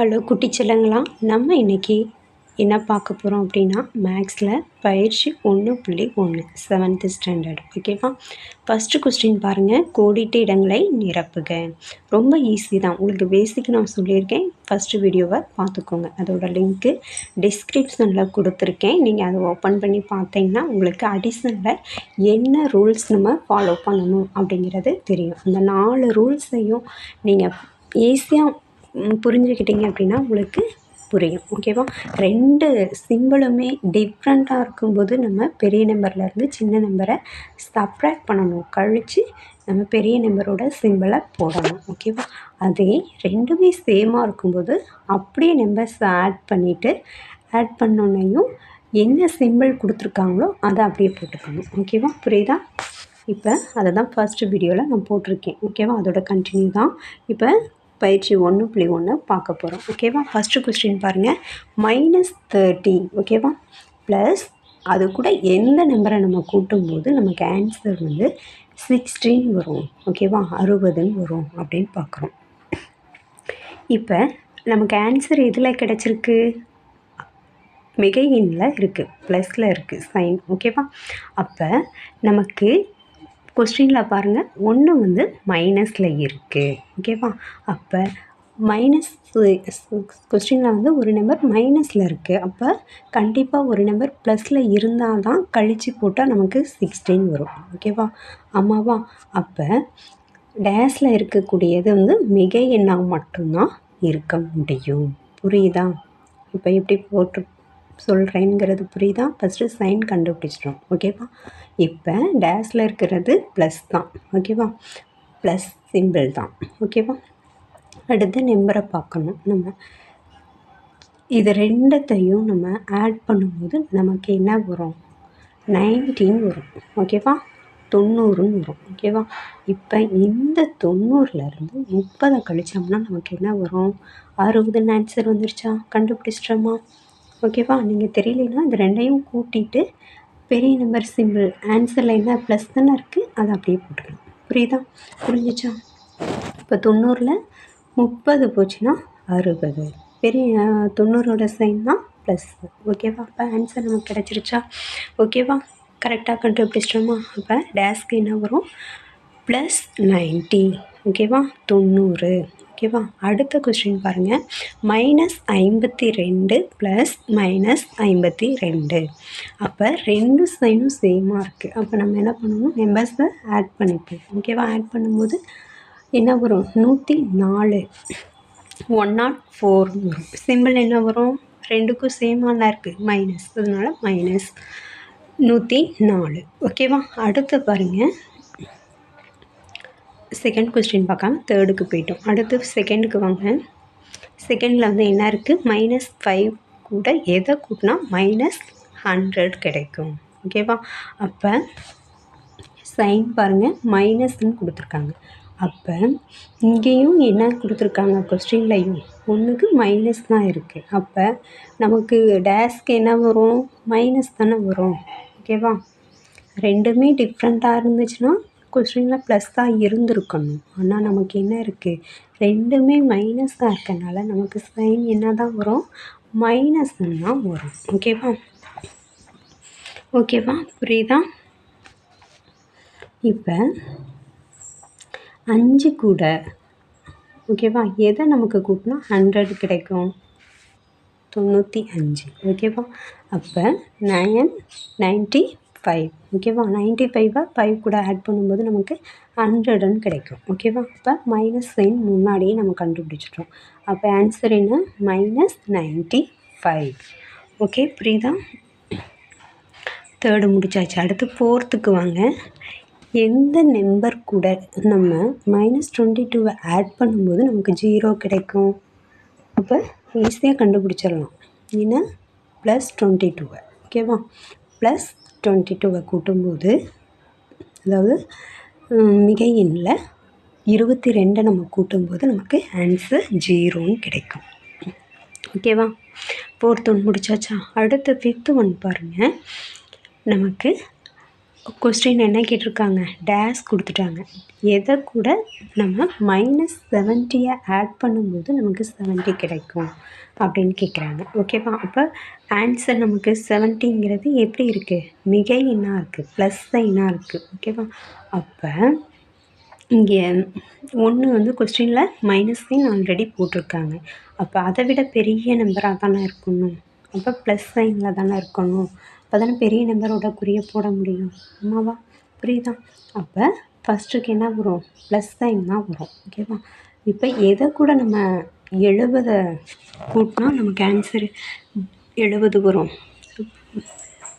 Hello குட்டி செல்லங்களா. நம்ம இன்றைக்கி என்ன பார்க்க போகிறோம் அப்படின்னா மேக்ஸில் பயிற்சி ஒன்று புள்ளி ஒன்று செவன்த்து ஸ்டாண்டர்ட் ஓகேவா ஃபஸ்ட்டு கொஸ்டின் பாருங்கள் கோடிட்டு இடங்களை நிரப்புக. ரொம்ப ஈஸி தான். உங்களுக்கு பேசிக் நான் சொல்லியிருக்கேன். ஃபஸ்ட்டு வீடியோவை பார்த்துக்கோங்க. அதோட லிங்க்கு டிஸ்கிரிப்ஷனில் கொடுத்துருக்கேன். நீங்கள் அதை ஓப்பன் பண்ணி பார்த்தீங்கன்னா உங்களுக்கு அடிஷ்னலில் என்ன ரூல்ஸ் நம்ம ஃபாலோ பண்ணணும் அப்படிங்கிறது தெரியும். அந்த நாலு ரூல்ஸையும் நீங்கள் ஈஸியாக புரிஞ்சுக்கிட்டிங்க அப்படின்னா உங்களுக்கு புரியும் ஓகேவா ரெண்டு சிம்பிளுமே டிஃப்ரெண்ட்டாக இருக்கும்போது நம்ம பெரிய நம்பர்லேருந்து சின்ன நம்பரை சப்ராக்ட் பண்ணணும் கழித்து நம்ம பெரிய நம்பரோட சிம்பிளை போடணும் ஓகேவா அதே ரெண்டுமே சேமாக இருக்கும்போது அப்படியே நம்பர்ஸ் ஆட் பண்ணிவிட்டு ஆட் பண்ணோன்னையும் என்ன சிம்பிள் கொடுத்துருக்காங்களோ அதை அப்படியே போட்டுக்கணும் ஓகேவா புரியுதா? இப்போ அதை தான் ஃபஸ்ட்டு வீடியோவில் நான் போட்டிருக்கேன் ஓகேவா அதோட கண்டினியூ தான். இப்போ பயிற்சி ஒன்று புள்ளி ஒன்று பார்க்க போகிறோம் ஓகேவா ஃபஸ்ட்டு கொஸ்டின் பாருங்கள் மைனஸ் தேர்ட்டி ஓகேவா ப்ளஸ் அது கூட எந்த நம்பரை நம்ம கூட்டும்போது நமக்கு ஆன்சர் வந்து சிக்ஸ்டீன் வரும். ஓகேவா அறுபதுன்னு வரும் அப்படின்னு பார்க்குறோம். இப்போ நமக்கு ஆன்சர் எதில் கிடச்சிருக்கு? மிகையினில் இருக்குது ப்ளஸில் இருக்குது சைன் ஓகேவா அப்போ நமக்கு கொஸ்டினில் பாருங்கள் ஒன்று வந்து மைனஸில் இருக்குது ஓகேவா அப்போ மைனஸ் கொஸ்டினில் வந்து ஒரு நம்பர் மைனஸில் இருக்குது அப்போ கண்டிப்பாக ஒரு நம்பர் ப்ளஸில் இருந்தால் தான் கழித்து போட்டால் நமக்கு சிக்ஸ்டீன் வரும். ஓகேவா ஆமாவா அப்போ டேஸில் இருக்கக்கூடியது வந்து மிக எண்ணாக மட்டும்தான் இருக்க முடியும். புரியுதா? இப்போ எப்படி போட்டு சொல்கிறேங்கிறது புரியுதா? ஃபஸ்ட்டு சைன் கண்டுபிடிச்சிட்டோம். ஓகேவா இப்போ டேஸில் இருக்கிறது ப்ளஸ் தான். ஓகேவா ப்ளஸ் சிம்பிள் தான். ஓகேவா அடுத்து நம்பரை பார்க்கணும். நம்ம இது ரெண்டத்தையும் நம்ம ஆட் பண்ணும்போது நமக்கு என்ன வரும்? நைன்டீன் வரும். ஓகேவா தொண்ணூறுன்னு வரும். ஓகேவா இப்போ இந்த தொண்ணூறுலேருந்து முப்பதை கழிச்சோம்னா நமக்கு என்ன வரும்? அறுபதுன்னு ஆன்சர் வந்துருச்சா? கண்டுபிடிச்சிட்டோமா? ஓகேவா நீங்கள் தெரியலனா இது ரெண்டையும் கூட்டிட்டு பெரிய நம்பர் சிம்பிள் ஆன்சரில் என்ன ப்ளஸ் தானே இருக்குது அதை அப்படியே போட்டுக்கலாம். புரியுதா? புரிஞ்சிச்சா? இப்போ தொண்ணூறில் முப்பது போச்சுன்னா அறுபது. பெரிய தொண்ணூறோட சைன் தான் ப்ளஸ் ஓகேவா அப்போ ஆன்சர் நமக்கு கிடச்சிருச்சா? ஓகேவா கரெக்டாக கண்டுபிடிச்சிட்டோமா அப்போ டேஸ்க்கு என்ன வரும். ப்ளஸ் நைன்ட்டி ஓகேவா தொண்ணூறு. ஓகேவா அடுத்த கொஸ்டின் பாருங்கள் மைனஸ் ஐம்பத்தி ரெண்டு ப்ளஸ் மைனஸ் ஐம்பத்தி ரெண்டு. அப்போ ரெண்டு சைனும் சேமாக இருக்குது அப்போ நம்ம என்ன பண்ணணும்? நம்பர்ஸை ஆட் பண்ணிப்போம். ஓகேவா ஆட் பண்ணும்போது என்ன வரும்? நூற்றி நாலு. ஒன் நாட் ஃபோர் வரும் சிம்பிள் என்ன வரும்? ரெண்டுக்கும் சேமாக இருக்குது மைனஸ் அதனால் மைனஸ் நூற்றி நாலு. ஓகேவா அடுத்து பாருங்கள் செகண்ட் கொஸ்டின் பார்க்காம தேர்டுக்கு போயிட்டோம். அடுத்து செகண்டுக்கு வாங்க. செகண்டில் வந்து என்ன இருக்குது மைனஸ் ஃபைவ் கூட எதை கூட்டினா மைனஸ் ஹண்ட்ரட் கிடைக்கும். ஓகேவா அப்போ சைன் பாருங்கள் மைனஸ்ன்னு கொடுத்துருக்காங்க. அப்போ இங்கேயும் என்ன கொடுத்துருக்காங்க? கொஸ்டின்லையும் ஒன்றுக்கு மைனஸ் தான் இருக்குது அப்போ நமக்கு டேஸ்க்கு என்ன வரும்? மைனஸ் தானே வரும். ஓகேவா ரெண்டுமே டிஃப்ரெண்ட்டாக இருந்துச்சுன்னா கொஸ்டின்லாம் ப்ளஸ் தான் இருந்திருக்கணும். ஆனால் நமக்கு என்ன இருக்குது ரெண்டுமே மைனஸ் தான் இருக்கனால நமக்கு சைன் என்ன தான் வரும் மைனஸ்ன்னு தான் வரும். ஓகேவா ஓகேவா புரியுதா? இப்போ அஞ்சு கூட ஓகேவா எதை நமக்கு கூட்டினா ஹண்ட்ரட் கிடைக்கும்? தொண்ணூற்றி அஞ்சு. ஓகேவா அப்போ நயன் நைன்ட்டி ஃபைவ் ஓகேவா நைன்ட்டி ஃபைவை ஃபைவ் கூட ஆட் பண்ணும்போது நமக்கு ஹண்ட்ரடுன்னு கிடைக்கும் ஓகேவா அப்போ மைனஸ் சைன் முன்னாடியே நம்ம கண்டுபிடிச்சிட்டோம். அப்போ ஆன்சர் என்ன? மைனஸ் நைன்ட்டி ஃபைவ் ஓகே புரியுதா? தேர்டு முடிச்சாச்சு. அடுத்து ஃபோர்த்துக்கு வாங்க. எந்த நம்பர் கூட நம்ம மைனஸ் டுவெண்ட்டி டூவை ஆட் பண்ணும்போது நமக்கு ஜீரோ கிடைக்கும்? அப்போ ஈஸியாக கண்டுபிடிச்சிடலாம். ஏன்னா ப்ளஸ் டுவெண்ட்டி டூவை ஓகேவா ப்ளஸ் டுவெண்ட்டி டூவை கூட்டும்போது அதாவது மிகையினில் இருபத்தி ரெண்டை நம்ம கூட்டும்போது நமக்கு ஆன்சர் ஜீரோன்னு கிடைக்கும். ஓகேவா ஃபோர்த் ஒன் முடிச்சாச்சா? அடுத்த ஃபிஃப்த்து ஒன் பாருங்கள் நமக்கு கொஸ்டின் என்ன கேட்டிருக்காங்க? டேஸ் கொடுத்துட்டாங்க. எதை கூட நம்ம மைனஸ் செவன்ட்டியை ஆட் பண்ணும்போது நமக்கு செவன்ட்டி கிடைக்கும் அப்படின்னு கேட்குறாங்க. ஓகேவா அப்போ ஆன்சர் நமக்கு செவன்ட்டிங்கிறது எப்படி இருக்குது மிக எண்ணாக இருக்குது ப்ளஸ் சைனாக இருக்குது ஓகேவா அப்போ இங்கே ஒன்று வந்து கொஸ்டினில் மைனஸ் சைன் ஆல்ரெடி போட்டிருக்காங்க. அப்போ அதை விட பெரிய நம்பராக தானே இருக்கணும்? அப்போ ப்ளஸ் சைனில் தானே இருக்கணும்? அப்போ தானே பெரிய நம்பரோட குறியை போட முடியும். ஆமாவா? புரியுதா? அப்போ ஃபஸ்ட்டுக்கு என்ன வரும்? ப்ளஸ் சைன் தான் வரும். ஓகேவா இப்போ எதை கூட நம்ம எழுபதை கூட்டினா நமக்கு ஆன்சர் எழுபது வரும்.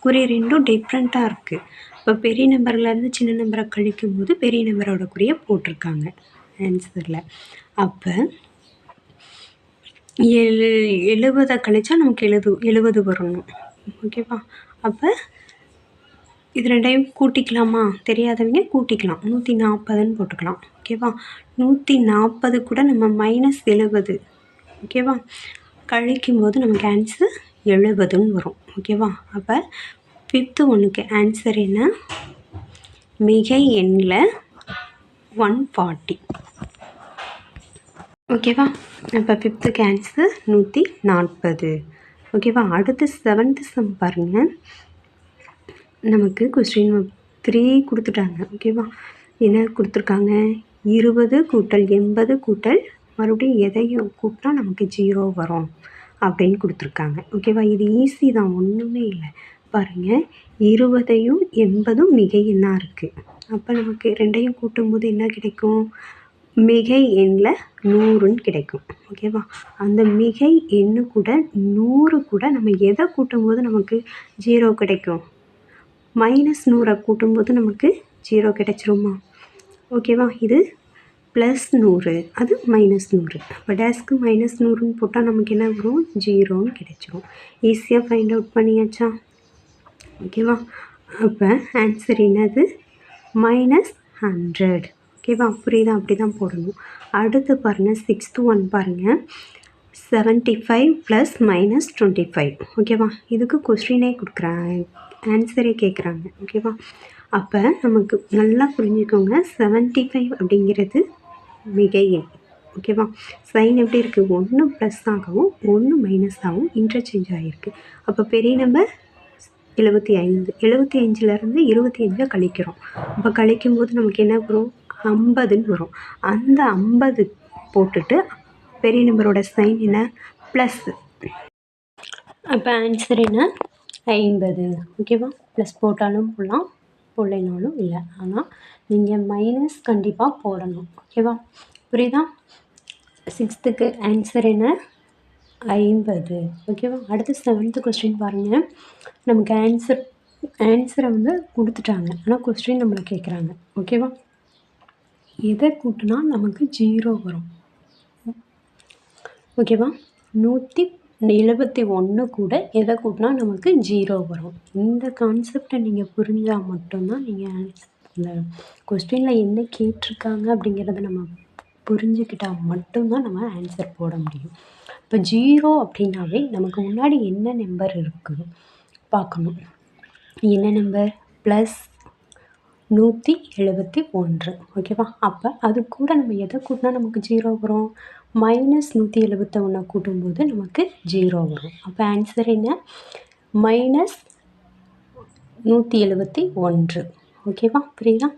குறி ரெண்டும் டிஃப்ரெண்ட்டாக இருக்குது இப்போ பெரிய நம்பர்லேருந்து சின்ன நம்பரை கழிக்கும் போது பெரிய நம்பரோட குறியை போட்டிருக்காங்க. ஆன்சரில் அப்போ எழு எழுபதை கழிச்சா நமக்கு எழுது எழுபது வரணும். ஓகேவா அப்போ இது ரெண்டையும் கூட்டிக்கலாமா? தெரியாதவங்க கூட்டிக்கலாம். நூற்றி நாற்பதுன்னு போட்டுக்கலாம். ஓகேவா நூற்றி நாற்பது கூட நம்ம மைனஸ் எழுபது. ஓகேவா கழிக்கும் போது நமக்கு ஆன்சர் எழுபதுன்னு வரும். ஓகேவா அப்போ ஃபிஃப்த்து ஒன்றுக்கு ஆன்சர் என்ன? மிகை எண்ணில் ஒன் ஃபார்ட்டி ஓகேவா அப்போ ஃபிஃப்த்துக்கு ஆன்சர் நூற்றி நாற்பது. ஓகேவா அடுத்து செவன்த்து சம் பாருங்கள் நமக்கு கொஸ்டின் த்ரீ கொடுத்துட்டாங்க. ஓகேவா என்ன கொடுத்துருக்காங்க? இருபது கூட்டல் எண்பது கூட்டல் மறுபடியும் எதையும் கூப்பிட்டா நமக்கு ஜீரோ வரும் அப்படின்னு கொடுத்துருக்காங்க. ஓகேவா இது ஈஸி தான் ஒன்றுமே இல்லை. பாருங்கள் இருபதையும் எண்பதும் மிக எண்ணாக இருக்குது அப்போ நமக்கு ரெண்டையும் கூட்டும்போது என்ன கிடைக்கும்? மிகை எண்ணில் நூறுன்னு கிடைக்கும். ஓகேவா அந்த மிகை எண்ணு கூட நூறு கூட நம்ம எதை கூட்டும்போது நமக்கு ஜீரோ கிடைக்கும்? மைனஸ் நூறை கூட்டும்போது நமக்கு ஜீரோ கிடைச்சிருமா? ஓகேவா இது ப்ளஸ் நூறு. அது மைனஸ் நூறு. அப்போ டேஸ்க்கு மைனஸ் நூறுன்னு போட்டால் நமக்கு என்ன வரும்? ஜீரோன்னு கிடைச்சிரும். ஈஸியாக ஃபைண்ட் அவுட் பண்ணியாச்சா? ஓகேவா அப்போ ஆன்சர் என்னது? மைனஸ் ஹண்ட்ரட் ஓகேவா? புரியுதா? அப்படி தான் போடணும். அடுத்து பாருங்கள் சிக்ஸ்த்து ஒன் பாருங்கள் seventy five plus minus twenty five ஓகேவா இதுக்கு கொஸ்டினே கொடுக்குறாங்க ஆன்சரே கேட்குறாங்க ஓகேவா? அப்போ நமக்கு நல்லா புரிஞ்சுக்கோங்க. செவன்ட்டி ஃபைவ் அப்படிங்கிறது மிகை ஓகேவா? சைன் எப்படி இருக்குது ஒன்று ப்ளஸ் ஆகவும் ஒன்று மைனஸ் ஆகவும் இன்டர்சேஞ்ச் ஆகிருக்கு அப்போ பெரிய நம்பர் எழுபத்தி ஐந்து. எழுபத்தி அஞ்சுலேருந்து இருபத்தி அஞ்சை கழிக்கிறோம். அப்போ கழிக்கும் போது நமக்கு என்ன வரும்? ஐம்பதுன்னு வரும். அந்த ஐம்பது போட்டுட்டு பெரிய நம்பரோட சைன் என்ன? ப்ளஸ்ஸு அப்போ ஆன்சர் என்ன? ஐம்பது. ஓகேவா ப்ளஸ் போட்டாலும் போடலாம் போடலைனாலும் இல்லை. ஆனால் நீங்கள் மைனஸ் கண்டிப்பாக போடணும். ஓகேவா புரியுதா? சிக்ஸ்த்துக்கு ஆன்சர் என்ன? ஐம்பது. ஓகேவா அடுத்து செவன்த்து கொஸ்டின் பாருங்கள் நமக்கு ஆன்சர் ஆன்சரை வந்து கொடுத்துட்டாங்க. ஆனால் கொஸ்டின் நம்மளை கேட்குறாங்க. ஓகேவா எதை கூட்டினா நமக்கு ஜீரோ வரும். ஓகேவா நூற்றி எழுபத்தி ஒன்று கூட எதை கூட்டினா நமக்கு ஜீரோ வரும். இந்த கான்செப்டை நீங்கள் புரிஞ்சால் மட்டும்தான் நீங்கள் இந்த கொஸ்டினில் என்ன கேட்டிருக்காங்க அப்படிங்கிறத நம்ம புரிஞ்சுக்கிட்டால் மட்டும்தான் நம்ம ஆன்சர் போட முடியும். இப்போ ஜீரோ அப்படின்னாவே நமக்கு முன்னாடி என்ன நம்பர் இருக்குது பார்க்கணும். என்ன நம்பர் ப்ளஸ் நூற்றி எழுபத்தி ஒன்று. ஓகேவா? அப்போ அது கூட நம்ம எதை கூட்டினா நமக்கு ஜீரோ வரும்? மைனஸ் நூற்றி எழுபத்தி ஒன்றை கூட்டும்போது நமக்கு ஜீரோ வரும். அப்போ ஆன்சர் என்ன? மைனஸ் நூற்றி எழுபத்தி ஒன்று. ஓகேவா? புரியுதா?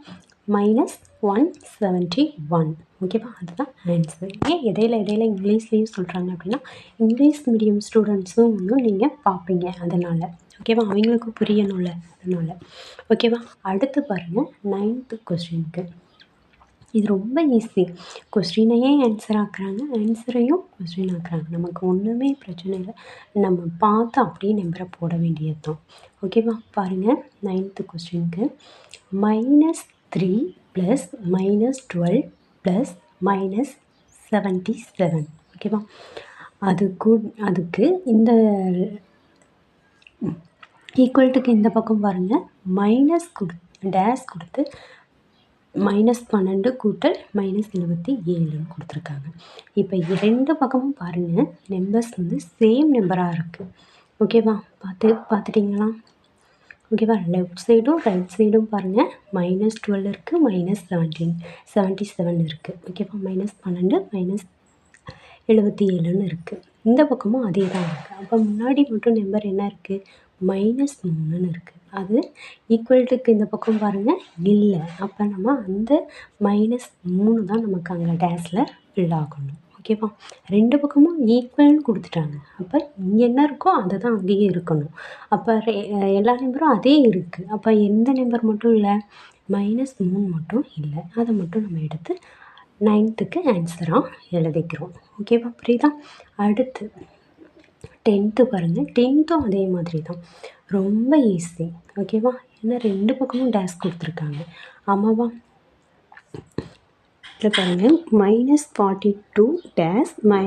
மைனஸ் ஒன் செவன்ட்டி ஒன் ஓகேவா? அதுதான் ஆன்சர் ஏன் இடையில இடையில இங்கிலீஷ்லேயும் சொல்கிறாங்க அப்படின்னா இங்கிலீஷ் மீடியம் ஸ்டூடெண்ட்ஸும் வந்து நீங்கள் பார்ப்பீங்க அதனால். ஓகேவா அவங்களுக்கும் புரியணும்ல அதனால் ஓகேவா அடுத்து பாருங்கள் நைன்த்து கொஸ்டினுக்கு இது ரொம்ப ஈஸி கொஸ்டினையே ஆன்சர் ஆக்குறாங்க ஆன்சரையும் கொஸ்டின் ஆக்குறாங்க. நமக்கு ஒன்றுமே பிரச்சனை இல்லை. நம்ம பார்த்து அப்படியே நம்பரை போட வேண்டியது தான் ஓகேவா பாருங்கள் நைன்த்து கொஸ்டினுக்கு minus three plus minus twelve plus minus seventy seven ஓகேவா அதுக்கு அதுக்கு இந்த ஈக்குவல்ட்டுக்கு இந்த பக்கம் பாருங்கள் மைனஸ் கொடு டேஸ் கொடுத்து மைனஸ் பன்னெண்டு கூட்டல் மைனஸ் எழுபத்தி ஏழுன்னு கொடுத்துருக்காங்க. இப்போ ரெண்டு பக்கமும் பாருங்கள் நம்பர்ஸ் வந்து சேம் நம்பராக இருக்குது ஓகேவா பார்த்து பார்த்துட்டிங்களா? ஓகேவா லெஃப்ட் சைடும் ரைட் சைடும் பாருங்கள் மைனஸ் டுவெல் இருக்குது மைனஸ் செவன்டீன் செவன்ட்டி செவன் இருக்குது ஓகேவா மைனஸ் பன்னெண்டு மைனஸ் எழுபத்தி ஏழுன்னு இருக்குது இந்த பக்கமும் அதே தான் இருக்குது அப்போ முன்னாடி மட்டும் நம்பர் என்ன இருக்குது மைனஸ் மூணுன்னு இருக்குது அது ஈக்குவல்ட்டுக்கு இந்த பக்கம் பாருங்கள் இல்லை. அப்போ நம்ம அந்த மைனஸ் மூணு தான் நமக்கு அங்கே டேஸில் ஃபில் ஆகணும். ஓகேவா ரெண்டு பக்கமும் ஈக்குவல்னு கொடுத்துட்டாங்க. அப்போ இங்கே என்ன இருக்கோ அதை தான் அங்கேயே இருக்கணும். அப்போ எல்லா நம்பரும் அதே இருக்குது அப்போ எந்த நம்பர் மட்டும் இல்லை? மைனஸ் மூணு மட்டும் இல்லை. அதை மட்டும் நம்ம எடுத்து நைன்த்துக்கு ஆன்சராக எழுதிக்கிறோம். ஓகேவா புரியுதா? அடுத்து டென்த்து பாருங்கள் டென்த்தும் அதே மாதிரி தான் ரொம்ப ஈஸி ஓகேவா ஏன்னா ரெண்டு பக்கமும் டேஸ் கொடுத்துருக்காங்க. ஆமாவா? இதில் பாருங்கள் minus forty two days my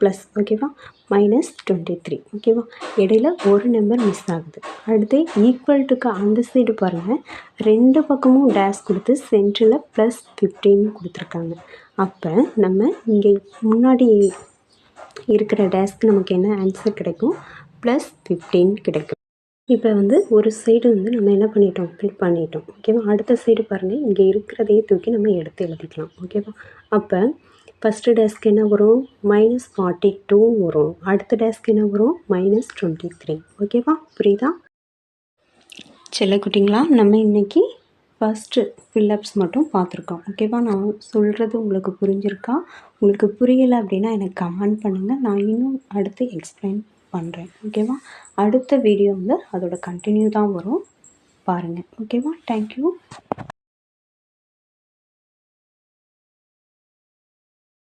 plus ஓகேவா மைனஸ் டுவெண்ட்டி த்ரீ ஓகேவா இடையில ஒரு நம்பர் மிஸ் ஆகுது. அடுத்து ஈக்குவல்ட்டுக்கு அந்த சைடு பாருங்கள் ரெண்டு பக்கமும் டேஸ் கொடுத்து சென்டரில் ப்ளஸ் ஃபிஃப்டின்னு கொடுத்துருக்காங்க. அப்போ நம்ம இங்கே முன்னாடி இருக்கிற டேஸ்க்கு நமக்கு என்ன ஆன்சர் கிடைக்கும்? ப்ளஸ் ஃபிஃப்டீன் கிடைக்கும். இப்போ வந்து ஒரு சைடு வந்து நம்ம என்ன பண்ணிட்டோம்? ஃபில் பண்ணிட்டோம். ஓகேவா அடுத்த சைடு பாருங்கள் இங்கே இருக்கிறதையே தூக்கி நம்ம எடுத்து எழுதிக்கலாம். ஓகேவா அப்போ ஃபஸ்ட்டு டேஸ்க்கு என்ன வரும்? மைனஸ் ஃபார்ட்டி டூ வரும். அடுத்த டேஸ்க்கு என்ன வரும்? மைனஸ் டுவெண்ட்டி த்ரீ ஓகேவா புரியுதா? செல்ல குட்டிங்களா? நம்ம இன்றைக்கி ஃபஸ்ட்டு ஃபில்லப்ஸ் மட்டும் பார்த்துருக்கோம். ஓகேவா நான் சொல்கிறது உங்களுக்கு புரிஞ்சிருக்கா? உங்களுக்கு புரியலை அப்படின்னா எனக்கு கமெண்ட் பண்ணுங்கள் நான் இன்னும் அடுத்து எக்ஸ்பிளைன் பண்ணுறேன் ஓகேவா அடுத்த வீடியோ வந்து அதோட கண்டினியூ தான் வரும். பாருங்கள் ஓகேவா தேங்க்யூ